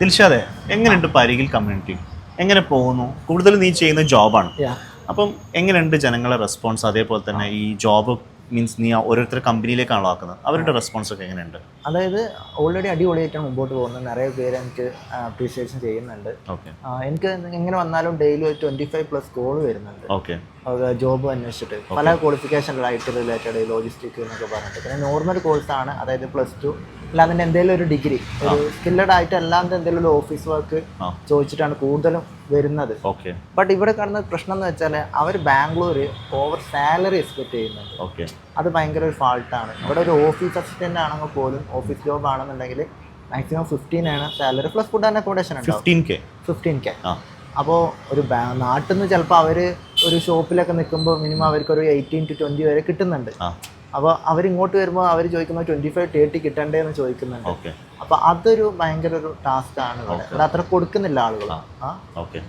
ദിൽഷാദെ എങ്ങനെയുണ്ട് പരികിൽ കമ്മ്യൂണിറ്റി എങ്ങനെ പോകുന്നു? കൂടുതൽ നീ ചെയ്യുന്ന ജോബാണ്. അപ്പം എങ്ങനെയുണ്ട് ജനങ്ങളെ റെസ്പോൺസ് അതേപോലെ തന്നെ ഈ ജോബ് മീൻസ് നീ ഓരോരുത്തർ കമ്പനിയിലേക്കാണല്ലോ ആക്കുന്നത്. അവരുടെ റെസ്പോൺസ് ഒക്കെ എങ്ങനെയുണ്ട്? അതായത് ഓൾറെഡി അടിപൊളിയായിട്ടാണ് മുമ്പോട്ട് പോകുന്നത്. നിറയെ പേര് എനിക്ക് അപ്രീസിയേഷൻ ചെയ്യുന്നുണ്ട്. എനിക്ക് എങ്ങനെ വന്നാലും ഡെയിലി ഒരു ട്വന്റി ഫൈവ് പ്ലസ് കോൾ വരുന്നുണ്ട്. ഓക്കെ ജോബ് അന്വേഷിച്ചിട്ട് പല qualification I T related logistic എന്നൊക്കെ പറഞ്ഞിട്ട്. പിന്നെ നോർമൽ കോഴ്സാണ് അതായത് പ്ലസ് ടു അല്ല അതിന്റെ എന്തെങ്കിലും ഒരു ഡിഗ്രി ഒരു സ്കില്ലഡ് ആയിട്ട് അല്ലാതെ എന്തെങ്കിലും ഒരു ഓഫീസ് വർക്ക് ചോദിച്ചിട്ടാണ് കൂടുതലും വരുന്നത്. ഓക്കെ ബട്ട് ഇവിടെ കാണുന്ന പ്രശ്നം എന്ന് വെച്ചാൽ അവർ ബാംഗ്ലൂർ ഓവർ സാലറി എക്സ്പെക്ട് ചെയ്യുന്നുണ്ട്. ഓക്കെ അത് ഭയങ്കര ഒരു ഫാൾട്ടാണ് ഇവിടെ ഒരു ഓഫീസ് അസിസ്റ്റന്റ് ആണെങ്കിൽ പോലും ഓഫീസ് ജോബ് ആണെന്നുണ്ടെങ്കിൽ മാക്സിമം ഫിഫ്റ്റീൻ ആണ് salary plus food and accommodation ഉണ്ടാവും ഫിഫ്റ്റീൻ കെ ഫിഫ്റ്റീൻ കെ അപ്പോൾ ഒരു നാട്ടിൽ നിന്ന് ചിലപ്പോൾ അവർ ഒരു ഷോപ്പിലൊക്കെ നിൽക്കുമ്പോൾ മിനിമം അവർക്ക് ഒരു എയ്റ്റീൻ ടു ട്വന്റി വരെ കിട്ടുന്നുണ്ട്. അപ്പോൾ അവരിങ്ങോട്ട് വരുമ്പോൾ അവർ ചോദിക്കുമ്പോൾ ട്വന്റി ഫൈവ് തേർട്ടി കിട്ടണ്ടേ എന്ന് ചോദിക്കുന്നുണ്ട്. ഓക്കെ. അപ്പോൾ അതൊരു ഭയങ്കര ഒരു ടാസ്ക് ആണ് ഇവിടെ അത്ര കൊടുക്കുന്നില്ല ആളുകൾ ഓക്കെ.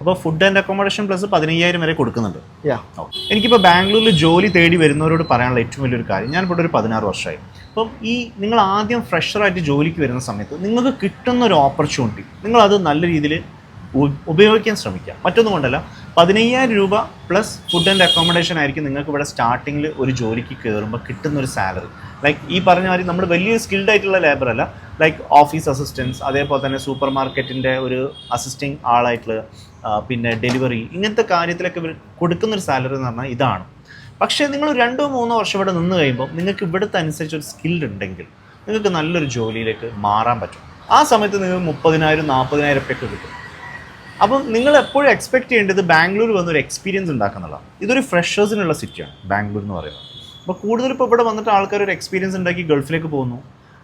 അപ്പോൾ ഫുഡ് ആൻഡ് അക്കോമഡേഷൻ പ്ലസ് പതിനയ്യായിരം വരെ കൊടുക്കുന്നുണ്ട്. യാ എനിക്കിപ്പോൾ ബാംഗ്ലൂരിൽ ജോലി തേടി വരുന്നവരോട് പറയാനുള്ള ഏറ്റവും വലിയൊരു കാര്യം ഞാൻ ഇവിടെ ഒരു പതിനാറ് വർഷമായി. അപ്പം ഈ നിങ്ങൾ ആദ്യം ഫ്രഷറായിട്ട് ജോലിക്ക് വരുന്ന സമയത്ത് നിങ്ങൾക്ക് കിട്ടുന്ന ഒരു ഓപ്പർച്യൂണിറ്റി നിങ്ങളത് നല്ല രീതിയിൽ ഉപയോഗിക്കാൻ ശ്രമിക്കുക. മറ്റൊന്നും കൊണ്ടല്ല പതിനയ്യായിരം രൂപ പ്ലസ് ഫുഡ് ആൻഡ് അക്കോമഡേഷൻ ആയിരിക്കും നിങ്ങൾക്ക് ഇവിടെ സ്റ്റാർട്ടിങ്ങിൽ ഒരു ജോലിക്ക് കയറുമ്പോൾ കിട്ടുന്ന ഒരു സാലറി ലൈക്ക് ഈ പറഞ്ഞ മാതിരി നമ്മൾ വലിയ സ്കിൽഡ് ആയിട്ടുള്ള ലേബർ അല്ല. ലൈക്ക് ഓഫീസ് അസിസ്റ്റൻസ് അതേപോലെ തന്നെ സൂപ്പർ മാർക്കറ്റിന്റെ ഒരു അസിസ്റ്റിംഗ് ആളായിട്ടുള്ള പിന്നെ ഡെലിവറി ഇങ്ങനത്തെ കാര്യത്തിലൊക്കെ കൊടുക്കുന്നൊരു സാലറി എന്ന് പറഞ്ഞാൽ ഇതാണ്. പക്ഷേ നിങ്ങൾ രണ്ടോ മൂന്നോ വർഷം ഇവിടെ നിന്ന് കഴിയുമ്പോൾ നിങ്ങൾക്ക് ഇവിടുത്തെ അനുസരിച്ച് ഒരു സ്കിൽഡ് ഉണ്ടെങ്കിൽ നിങ്ങൾക്ക് നല്ലൊരു ജോലിയിലേക്ക് മാറാൻ പറ്റും. ആ സമയത്ത് നിങ്ങൾക്ക് മുപ്പതിനായിരം നാൽപ്പതിനായിരം ഒക്കെ കിട്ടും. അപ്പം നിങ്ങൾ എപ്പോഴും എക്സ്പെക്ട് ചെയ്യേണ്ടത് ബാംഗ്ലൂർ വന്നൊരു എക്സ്പീരിയൻസ് ഉണ്ടാക്കുന്നുള്ളതാണ് ഇതൊരു ഫ്രഷേഴ്സിനുള്ള സിറ്റിയാണ് ബാംഗ്ലൂർ എന്ന് പറയുന്നത്. അപ്പോൾ കൂടുതൽ ഇപ്പോൾ ഇവിടെ വന്നിട്ട് ആൾക്കാർ ഒരു എക്സ്പീരിയൻസ് ഉണ്ടാക്കി ഗൾഫിലേക്ക് പോകുന്നു.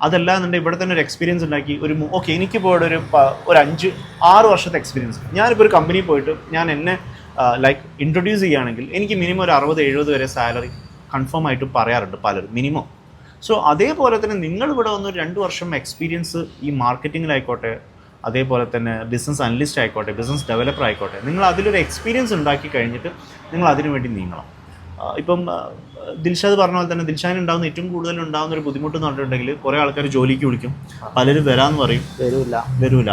അതല്ല എന്നുണ്ടെങ്കിൽ ഇവിടെ തന്നെ ഒരു എക്സ്പീരിയൻസ് ഉണ്ടാക്കി ഒരു ഓക്കെ എനിക്കിപ്പോൾ ഇവിടെ ഒരു ഒരു അഞ്ച് ആറ് വർഷത്തെ എക്സ്പീരിയൻസ് ഞാനിപ്പോൾ ഒരു കമ്പനി പോയിട്ട് ഞാൻ എന്നെ ലൈക്ക് ഇൻട്രൊഡ്യൂസ് ചെയ്യുകയാണെങ്കിൽ എനിക്ക് മിനിമം ഒരു അറുപത് എഴുപത് വരെ സാലറി കൺഫേം ആയിട്ട് പറയാറുണ്ട് പലരും മിനിമം സോ അതേപോലെ തന്നെ നിങ്ങൾ ഇവിടെ വന്ന് രണ്ട് വർഷം എക്സ്പീരിയൻസ് ഈ മാർക്കറ്റിങ്ങിലായിക്കോട്ടെ അതേപോലെ തന്നെ ബിസിനസ് അനലിസ്റ്റ് ആയിക്കോട്ടെ ബിസിനസ് ഡെവലപ്പർ ആയിക്കോട്ടെ നിങ്ങൾ അതിലൊരു എക്സ്പീരിയൻസ് ഉണ്ടാക്കി കഴിഞ്ഞിട്ട് നിങ്ങൾ അതിനു വേണ്ടി നീങ്ങണം. ഇപ്പം ദിൽഷാദ് പറഞ്ഞ പോലെ തന്നെ ദിൽഷാദിന് ഉണ്ടാകുന്ന ഏറ്റവും കൂടുതൽ ഉണ്ടാകുന്ന ഒരു ബുദ്ധിമുട്ട് എന്ന് പറഞ്ഞിട്ടുണ്ടെങ്കിൽ കുറേ ആൾക്കാർ ജോലിക്ക് വിളിക്കും. പലരും വരാമെന്ന് പറയും. വരൂല. വരൂല.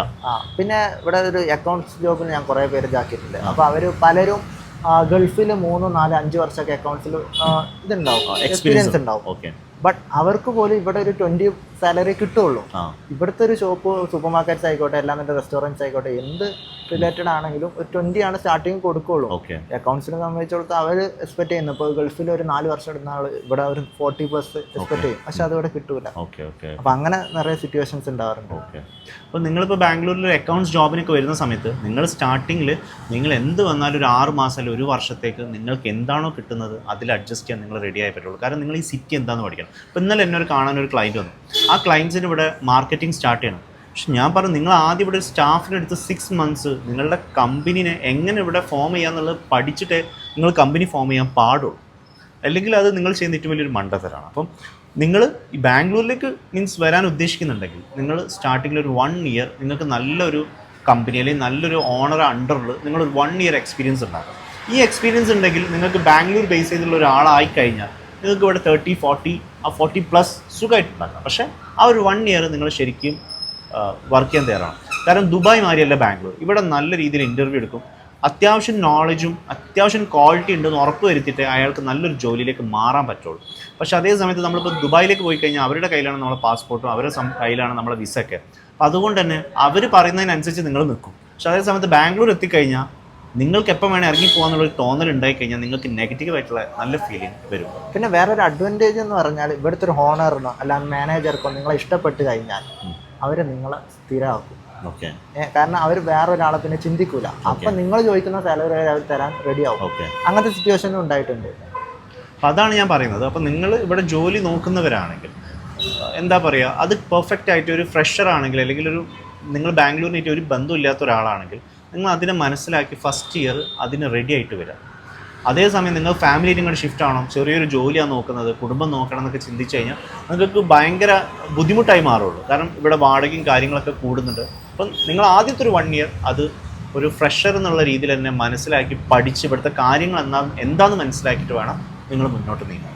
പിന്നെ ഇവിടെ ഒരു അക്കൗണ്ട്സ് ജോബിന് ഞാൻ കുറേ പേര് ഇതാക്കിയിട്ടുണ്ട്. അപ്പോൾ അവർ പലരും ഗൾഫിൽ മൂന്ന് നാല് അഞ്ച് വർഷമൊക്കെ അക്കൗണ്ട്സിൽ ഇതുണ്ടാവും. എക്സ്പീരിയൻസ് ഉണ്ടാവും. ഓക്കെ. ബട്ട് അവർക്ക് പോലും ഇവിടെ ഒരു ട്വന്റി സാലറി കിട്ടുള്ളൂ. ഇവിടുത്തെ ഒരു ഷോപ്പ് സൂപ്പർ മാർക്കറ്റ്സ് ആയിക്കോട്ടെ എല്ലാം തന്നെ റെസ്റ്റോറന്റ്സ് ആയിക്കോട്ടെ എന്ത് റിലേറ്റഡ് ആണെങ്കിലും ഒരു ട്വന്റി ആണ് സ്റ്റാർട്ടിങ് കൊടുക്കുള്ളൂ. അക്കൗണ്ട്സിനെ സംബന്ധിച്ചിടത്തോളം അവർ എക്സ്പെക്ട് ചെയ്യുന്നു. ഇപ്പോൾ ഗൾഫിൽ ഒരു നാല് വർഷം ഇടുന്ന ആൾ ഇവിടെ ഒരു ഫോർട്ടി പ്ലസ് എക്സ്പെക്ട് ചെയ്യും. പക്ഷെ അതിവിടെ കിട്ടൂല. ഓക്കെ അങ്ങനെ നിറയെ സിറ്റുവേഷൻസ് ഉണ്ടാവാറുണ്ട്. ഓക്കെ അപ്പോൾ നിങ്ങളിപ്പോൾ ബാംഗ്ലൂരിൽ ഒരു അക്കൗണ്ട്സ് ജോബിനൊക്കെ വരുന്ന സമയത്ത് നിങ്ങൾ സ്റ്റാർട്ടിങ്ങിൽ നിങ്ങൾ എന്ത് വന്നാലും ഒരു ആറ് മാസം അല്ലെങ്കിൽ ഒരു വർഷത്തേക്ക് നിങ്ങൾക്ക് എന്താണോ കിട്ടുന്നത് അതിൽ അഡ്ജസ്റ്റ് ചെയ്യാൻ നിങ്ങൾ റെഡി ആയി പറ്റുള്ളൂ. കാരണം നിങ്ങൾ ഈ സിറ്റി എന്താണെന്ന് പഠിക്കണം. അപ്പോൾ ഇന്നലെ എന്നെ ഒരു കാണാൻ ഒരു ക്ലയന്റ് വന്നു. ആ ക്ലയൻസിന് ഇവിടെ മാർക്കറ്റിംഗ് സ്റ്റാർട്ട് ചെയ്യണം. പക്ഷെ ഞാൻ പറഞ്ഞു നിങ്ങൾ ആദ്യം ഇവിടെ സ്റ്റാഫിന് എടുത്ത് സിക്സ് മന്ത്സ് നിങ്ങളുടെ കമ്പനിനെ എങ്ങനെ ഇവിടെ ഫോം ചെയ്യാന്നുള്ളത് പഠിച്ചിട്ട് നിങ്ങൾ കമ്പനി ഫോം ചെയ്യാൻ പാടുള്ളൂ. അല്ലെങ്കിൽ അത് നിങ്ങൾ ചെയ്യുന്ന ഏറ്റവും വലിയൊരു മണ്ടത്തരാണ്. അപ്പം നിങ്ങൾ ഈ ബാംഗ്ലൂരിലേക്ക് മീൻസ് വരാൻ ഉദ്ദേശിക്കുന്നുണ്ടെങ്കിൽ നിങ്ങൾ സ്റ്റാർട്ടിങ്ങിൽ ഒരു വൺ ഇയർ നിങ്ങൾക്ക് നല്ലൊരു കമ്പനി അല്ലെങ്കിൽ നല്ലൊരു ഓണർ അണ്ടറിൽ നിങ്ങൾ ഒരു വൺ ഇയർ എക്സ്പീരിയൻസ് ഉണ്ടാക്കും ഈ എക്സ്പീരിയൻസ് ഉണ്ടെങ്കിൽ നിങ്ങൾക്ക് ബാംഗ്ലൂർ ബേസ് ചെയ്തുള്ള ഒരാളായി കഴിഞ്ഞാൽ നിങ്ങൾക്ക് ഇവിടെ തേർട്ടി ഫോർട്ടി ആ ഫോർട്ടി പ്ലസ് സുഖമായിട്ട് ഉണ്ടാക്കാം പക്ഷേ ആ ഒരു വൺ ഇയർ നിങ്ങൾ ശരിക്കും വർക്ക് ചെയ്യാൻ തയ്യാറാണ് കാരണം ദുബായ് മാതിരിയല്ല ബാംഗ്ലൂർ? ഇവിടെ നല്ല രീതിയിൽ ഇന്റർവ്യൂ എടുക്കും. അത്യാവശ്യം നോളജും അത്യാവശ്യം ക്വാളിറ്റി ഉണ്ടെന്ന് ഉറപ്പ് വരുത്തിയിട്ട് അയാൾക്ക് നല്ലൊരു ജോലിയിലേക്ക് മാറാൻ പറ്റുള്ളൂ. പക്ഷേ അതേ സമയത്ത് നമ്മളിപ്പോൾ ദുബായിലേക്ക് പോയി കഴിഞ്ഞാൽ അവരുടെ കയ്യിലാണ് നമ്മളെ പാസ്പോർട്ടും അവരുടെ കയ്യിലാണ് നമ്മളെ വിസ ഒക്കെ. അപ്പോൾ അതുകൊണ്ട് തന്നെ അവർ പറയുന്നതിനനുസരിച്ച് നിങ്ങൾ നിൽക്കും. പക്ഷേ അതേ സമയത്ത് ബാംഗ്ലൂർ എത്തിക്കഴിഞ്ഞാൽ നിങ്ങൾക്ക് എപ്പോൾ വേണേൽ ഇറങ്ങി പോകാന്നുള്ളൊരു തോന്നൽ ഉണ്ടായി കഴിഞ്ഞാൽ നിങ്ങൾക്ക് നെഗറ്റീവ് ആയിട്ടുള്ള നല്ല ഫീലിംഗ് വരും. പിന്നെ വേറൊരു അഡ്വാന്റേജ് എന്ന് പറഞ്ഞാൽ ഇവിടുത്തെ ഒരു ഹോണറിനോ അല്ലാതെ മാനേജർക്കോ നിങ്ങളെ ഇഷ്ടപ്പെട്ട് കഴിഞ്ഞാൽ അവർ നിങ്ങളെ സ്ഥിരമാക്കും. കാരണം അവർ വേറൊരാളെ പിന്നെ ചിന്തിക്കൂല. അപ്പൊ നിങ്ങൾ ചോദിക്കുന്ന സാലറി അവർ തരാൻ റെഡി ആവും. ഓക്കെ അങ്ങനത്തെ സിറ്റുവേഷൻ ഉണ്ടായിട്ടുണ്ട്. അപ്പം അതാണ് ഞാൻ പറയുന്നത്. അപ്പം നിങ്ങൾ ഇവിടെ ജോലി നോക്കുന്നവരാണെങ്കിൽ എന്താ പറയുക അത് പെർഫെക്റ്റ് ആയിട്ട് ഒരു ഫ്രഷർ ആണെങ്കിൽ അല്ലെങ്കിൽ ഒരു നിങ്ങൾ ബാംഗ്ലൂരിനായിട്ട് ഒരു ബന്ധമില്ലാത്ത ഒരാളാണെങ്കിൽ നിങ്ങൾ അതിനെ മനസ്സിലാക്കി ഫസ്റ്റ് ഇയർ അതിന് റെഡി ആയിട്ട് വരിക അതേസമയം നിങ്ങൾ ഫാമിലിയിൽ ഇങ്ങോട്ട് ഷിഫ്റ്റ് ആവണം. ചെറിയൊരു ജോലിയാണ് നോക്കുന്നത് കുടുംബം നോക്കണം എന്നൊക്കെ ചിന്തിച്ച് കഴിഞ്ഞാൽ നിങ്ങൾക്ക് ഭയങ്കര ബുദ്ധിമുട്ടായി മാറുള്ളൂ. കാരണം ഇവിടെ വാടകയും കാര്യങ്ങളൊക്കെ കൂടുന്നുണ്ട്. അപ്പം നിങ്ങൾ ആദ്യത്തെ ഒരു വൺ ഇയർ അത് ഒരു ഫ്രഷർ എന്നുള്ള രീതിയിൽ തന്നെ മനസ്സിലാക്കി പഠിച്ച് ഇവിടുത്തെ കാര്യങ്ങൾ എന്താ എന്താണെന്ന് മനസ്സിലാക്കിയിട്ട് വേണം നിങ്ങൾ മുന്നോട്ട് നീങ്ങാൻ.